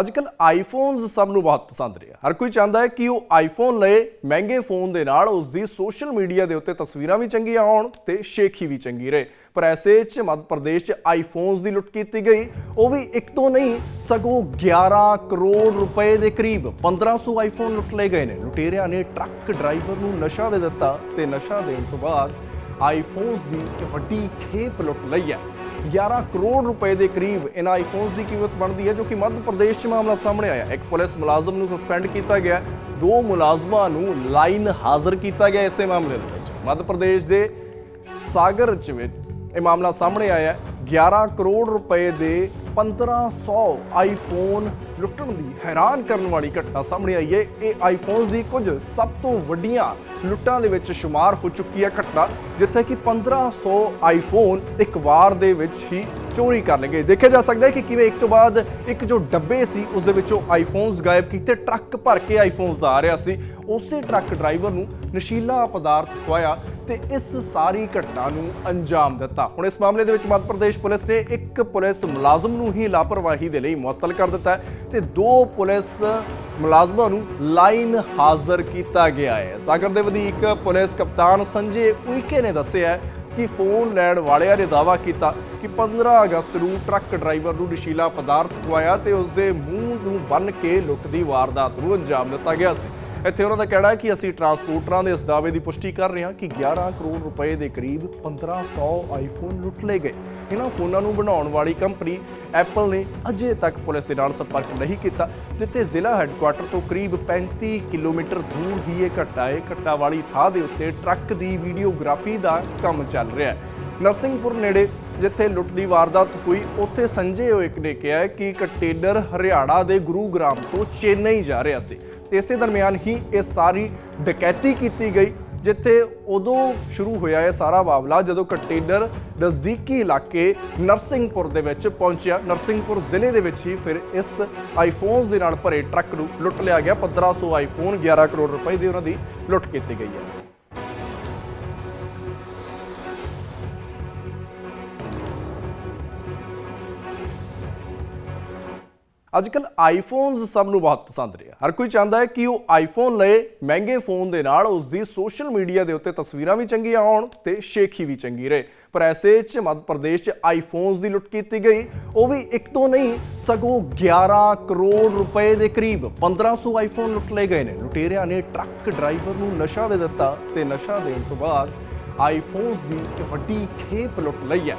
ਅੱਜ ਅੱਜਕੱਲ ਆਈਫੋਨਸ ਸਭ ਨੂੰ ਬਹੁਤ ਪਸੰਦ ਰਿਹਾ ਹਰ ਕੋਈ ਚਾਹੁੰਦਾ ਹੈ ਕਿ ਉਹ ਆਈਫੋਨ ਲਏ, ਮਹਿੰਗੇ ਫੋਨ ਦੇ ਨਾਲ ਉਸ ਦੀ ਸੋਸ਼ਲ ਮੀਡੀਆ ਦੇ ਉੱਤੇ ਤਸਵੀਰਾਂ ਵੀ ਚੰਗੀਆਂ ਆਉਣ ਤੇ ਸ਼ੇਖੀ ਵੀ ਚੰਗੀ ਰਹੇ। ਪਰ ਐਸੇ 'ਚ ਮੱਧ ਪ੍ਰਦੇਸ਼ 'ਚ ਆਈਫੋਨਸ ਦੀ ਲੁੱਟ ਕੀਤੀ ਗਈ। ਉਹ ਵੀ ਇੱਕ ਤੋਂ ਨਹੀਂ, ਸਗੋਂ 11 ਕਰੋੜ ਰੁਪਏ ਦੇ ਕਰੀਬ 1500 ਆਈਫੋਨ ਲੁੱਟ ਲਏ ਗਏ ਨੇ। ਲੁਟੇਰਿਆਂ ਨੇ ਟਰੱਕ ਡਰਾਈਵਰ ਨੂੰ ਨਸ਼ਾ ਦੇ ਦਿੱਤਾ ਤੇ ਨਸ਼ਾ ਦੇਣ ਤੋਂ ਬਾਅਦ ਆਈਫੋਨਸ ਦੀ ਇੱਕ ਵੱਡੀ ਖੇਪ ਲੁੱਟ ਲਈ ਹੈ। 11 ਕਰੋੜ ਰੁਪਏ ਦੇ ਕਰੀਬ ਇਹਨਾਂ ਆਈਫੋਨਸ ਦੀ ਕੀਮਤ ਬਣਦੀ ਹੈ, ਜੋ ਕਿ ਮੱਧ ਪ੍ਰਦੇਸ਼ 'ਚ ਮਾਮਲਾ ਸਾਹਮਣੇ ਆਇਆ ਇੱਕ ਪੁਲਿਸ ਮੁਲਾਜ਼ਮ ਨੂੰ ਸਸਪੈਂਡ ਕੀਤਾ ਗਿਆ ਦੋ ਮੁਲਾਜ਼ਮਾਂ ਨੂੰ ਲਾਈਨ ਹਾਜ਼ਰ ਕੀਤਾ ਗਿਆ ਇਸੇ ਮਾਮਲੇ ਦੇ ਵਿੱਚ। ਮੱਧ ਪ੍ਰਦੇਸ਼ ਦੇ ਸਾਗਰ 'ਚ ਵਿੱਚ ਇਹ ਮਾਮਲਾ ਸਾਹਮਣੇ ਆਇਆ ਹੈ। 11 ਕਰੋੜ ਰੁਪਏ ਦੇ 1500 ਆਈਫੋਨ ਲੁੱਟਣ ਦੀ ਹੈਰਾਨ ਕਰਨ ਵਾਲੀ ਘਟਨਾ ਸਾਹਮਣੇ ਆਈ ਹੈ। ਇਹ ਆਈਫੋਨਸ ਦੀ ਕੁਝ ਸਭ ਤੋਂ ਵੱਡੀਆਂ ਲੁੱਟਾਂ ਦੇ ਵਿੱਚ ਸ਼ੁਮਾਰ ਹੋ ਚੁੱਕੀ ਹੈ ਘਟਨਾ, ਜਿੱਥੇ ਕਿ 1500 ਆਈਫੋਨ ਇੱਕ ਵਾਰ ਦੇ ਵਿੱਚ ਹੀ ਚੋਰੀ ਕਰ ਲਏ ਗਏ। ਦੇਖਿਆ ਜਾ ਸਕਦਾ ਹੈ ਕਿ ਕਿਵੇਂ ਇੱਕ ਤੋਂ ਬਾਅਦ ਇੱਕ ਜੋ ਡੱਬੇ ਸੀ, ਉਸ ਦੇ ਵਿੱਚੋਂ ਆਈਫੋਨਸ ਗਾਇਬ ਕੀਤੇ, ਟਰੱਕ ਭਰ ਕੇ ਆਈਫੋਨਸ ਦਾ ਆ ਰਿਹਾ ਸੀ। ਉਸੇ ਟਰੱਕ ਡਰਾਈਵਰ ਨੂੰ ਨਸ਼ੀਲਾ ਪਦਾਰਥ ਖਵਾਇਆ ਤੇ ਇਸ ਸਾਰੀ ਘਟਨਾ ਨੂੰ ਅੰਜਾਮ ਦਿੱਤਾ। ਹੁਣ ਇਸ ਮਾਮਲੇ ਦੇ ਵਿੱਚ ਮੱਧ ਪ੍ਰਦੇਸ਼ ਪੁਲਿਸ ਨੇ ਇੱਕ ਪੁਲਿਸ ਮੁਲਾਜ਼ਮ ਨੂੰ ਹੀ ਲਾਪਰਵਾਹੀ ਦੇ ਲਈ ਮੁਅੱਤਲ ਕਰ ਦਿੱਤਾ ਹੈ ਤੇ ਦੋ ਪੁਲਿਸ ਮੁਲਾਜ਼ਮਾਂ ਨੂੰ ਲਾਈਨ ਹਾਜ਼ਰ ਕੀਤਾ ਗਿਆ ਹੈ। ਸਾਗਰ ਦੇ ਵਧੀਕ ਪੁਲਿਸ ਕਪਤਾਨ ਸੰਜੇ ਉਈਕੇ ਨੇ ਦੱਸਿਆ ਕਿ ਫੋਨ ਲੈਣ ਵਾਲਿਆਂ ਨੇ ਦਾਅਵਾ ਕੀਤਾ ਕਿ 15 ਅਗਸਤ ਨੂੰ ਟਰੱਕ ਡਰਾਈਵਰ ਨੂੰ ਨਸ਼ੀਲਾ ਪਦਾਰਥ ਖਵਾਇਆ ਤੇ ਉਸ ਦੇ ਮੂੰਹ ਨੂੰ ਬੰਨ ਕੇ ਲੁੱਟ ਦੀ ਵਾਰਦਾਤ ਨੂੰ ਅੰਜਾਮ ਦਿੱਤਾ ਗਿਆ ਸੀ। ਇੱਥੇ ਉਹਨਾਂ ਦਾ ਕਹਿਣਾ ਹੈ ਕਿ ਅਸੀਂ ਟਰਾਂਸਪੋਰਟਰਾਂ ਦੇ ਇਸ ਦਾਅਵੇ ਦੀ ਪੁਸ਼ਟੀ ਕਰ ਰਹੇ ਹਾਂ ਕਿ 11 ਕਰੋੜ ਰੁਪਏ ਦੇ ਕਰੀਬ 1500 ਆਈਫੋਨ ਲੁੱਟ ਲਏ ਗਏ। ਇਹਨਾਂ ਫੋਨਾਂ ਨੂੰ ਬਣਾਉਣ ਵਾਲੀ ਕੰਪਨੀ ਐਪਲ ਨੇ ਅਜੇ ਤੱਕ ਪੁਲਿਸ ਦੇ ਨਾਲ ਸੰਪਰਕ ਨਹੀਂ ਕੀਤਾ ਜਿੱਥੇ ਜ਼ਿਲ੍ਹਾ ਹੈੱਡਕੁਆਟਰ ਤੋਂ ਕਰੀਬ 35 ਕਿਲੋਮੀਟਰ ਦੂਰ ਹੀ ਇਹ ਘਟਨਾ ਹੈ। ਘਟਨਾ ਵਾਲੀ ਥਾਂ ਦੇ ਉੱਤੇ ਟਰੱਕ ਦੀ ਵੀਡੀਓਗ੍ਰਾਫੀ ਦਾ ਕੰਮ ਚੱਲ ਰਿਹਾ ਹੈ। ਨਰਸਿੰਘਪੁਰ ਨੇੜੇ ਜਿੱਥੇ ਲੁੱਟ ਦੀ ਵਾਰਦਾਤ ਹੋਈ, ਉੱਥੇ ਸੰਜੇ ਓਇਕ ਨੇ ਕਿਹਾ ਕਿ ਕੰਟੇਨਰ ਹਰਿਆਣਾ ਦੇ ਗੁਰੂਗ੍ਰਾਮ ਤੋਂ ਚੇਨਈ ਜਾ ਰਿਹਾ ਸੀ। ਤੇ ਇਸੇ ਦਰਮਿਆਨ ਹੀ ਇਹ ਸਾਰੀ ਡਕੈਤੀ ਕੀਤੀ ਗਈ, ਜਿੱਥੇ ਉਦੋਂ ਸ਼ੁਰੂ ਹੋਇਆ ਇਹ ਸਾਰਾ ਮਾਮਲਾ, ਜਦੋਂ ਕੰਟੇਨਰ ਨਜ਼ਦੀਕੀ ਇਲਾਕੇ ਨਰਸਿੰਘਪੁਰ ਦੇ ਵਿੱਚ ਪਹੁੰਚਿਆ। ਨਰਸਿੰਘਪੁਰ ਜ਼ਿਲ੍ਹੇ ਦੇ ਵਿੱਚ ਹੀ ਫਿਰ ਇਸ ਆਈਫੋਨਸ ਦੇ ਨਾਲ ਭਰੇ ਟਰੱਕ ਨੂੰ ਲੁੱਟ ਲਿਆ ਗਿਆ। 1500 ਆਈਫੋਨ 11 ਕਰੋੜ ਰੁਪਏ ਦੀ ਉਹਨਾਂ ਦੀ ਲੁੱਟ ਕੀਤੀ ਗਈ ਹੈ। ਅੱਜ ਅੱਜਕੱਲ ਆਈਫੋਨਸ ਸਭ ਨੂੰ ਬਹੁਤ ਪਸੰਦ ਰਿਹਾ ਹਰ ਕੋਈ ਚਾਹੁੰਦਾ ਹੈ ਕਿ ਉਹ ਆਈਫੋਨ ਲਏ, ਮਹਿੰਗੇ ਫੋਨ ਦੇ ਨਾਲ ਉਸ ਦੀ ਸੋਸ਼ਲ ਮੀਡੀਆ ਦੇ ਉੱਤੇ ਤਸਵੀਰਾਂ ਵੀ ਚੰਗੀਆਂ ਆਉਣ ਤੇ ਸ਼ੇਖੀ ਵੀ ਚੰਗੀ ਰਹੇ। ਪਰ ਐਸੇ 'ਚ ਮੱਧ ਪ੍ਰਦੇਸ਼ 'ਚ ਆਈਫੋਨਸ ਦੀ ਲੁੱਟ ਕੀਤੀ ਗਈ। ਉਹ ਵੀ ਇੱਕ ਤੋਂ ਨਹੀਂ, ਸਗੋਂ 11 ਕਰੋੜ ਰੁਪਏ ਦੇ ਕਰੀਬ 1500 ਆਈਫੋਨ ਲੁੱਟ ਲਏ ਗਏ ਨੇ। ਲੁਟੇਰਿਆਂ ਨੇ ਟਰੱਕ ਡਰਾਈਵਰ ਨੂੰ ਨਸ਼ਾ ਦੇ ਦਿੱਤਾ ਤੇ ਨਸ਼ਾ ਦੇਣ ਤੋਂ ਬਾਅਦ ਆਈਫੋਨਸ ਦੀ ਵੱਡੀ ਖੇਪ ਲੁੱਟ ਲਈ ਹੈ।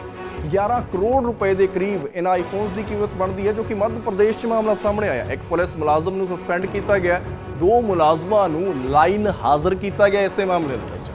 11 ਕਰੋੜ ਰੁਪਏ ਦੇ ਕਰੀਬ ਇਹਨਾਂ ਆਈਫੋਨਸ ਦੀ ਕੀਮਤ ਬਣਦੀ ਹੈ, ਜੋ ਕਿ ਮੱਧ ਪ੍ਰਦੇਸ਼ 'ਚ ਮਾਮਲਾ ਸਾਹਮਣੇ ਆਇਆ। ਇੱਕ ਪੁਲਿਸ ਮੁਲਾਜ਼ਮ ਨੂੰ ਸਸਪੈਂਡ ਕੀਤਾ ਗਿਆ। ਦੋ ਮੁਲਾਜ਼ਮਾਂ ਨੂੰ ਲਾਈਨ ਹਾਜ਼ਰ ਕੀਤਾ ਗਿਆ ਇਸੇ ਮਾਮਲੇ ਦੇ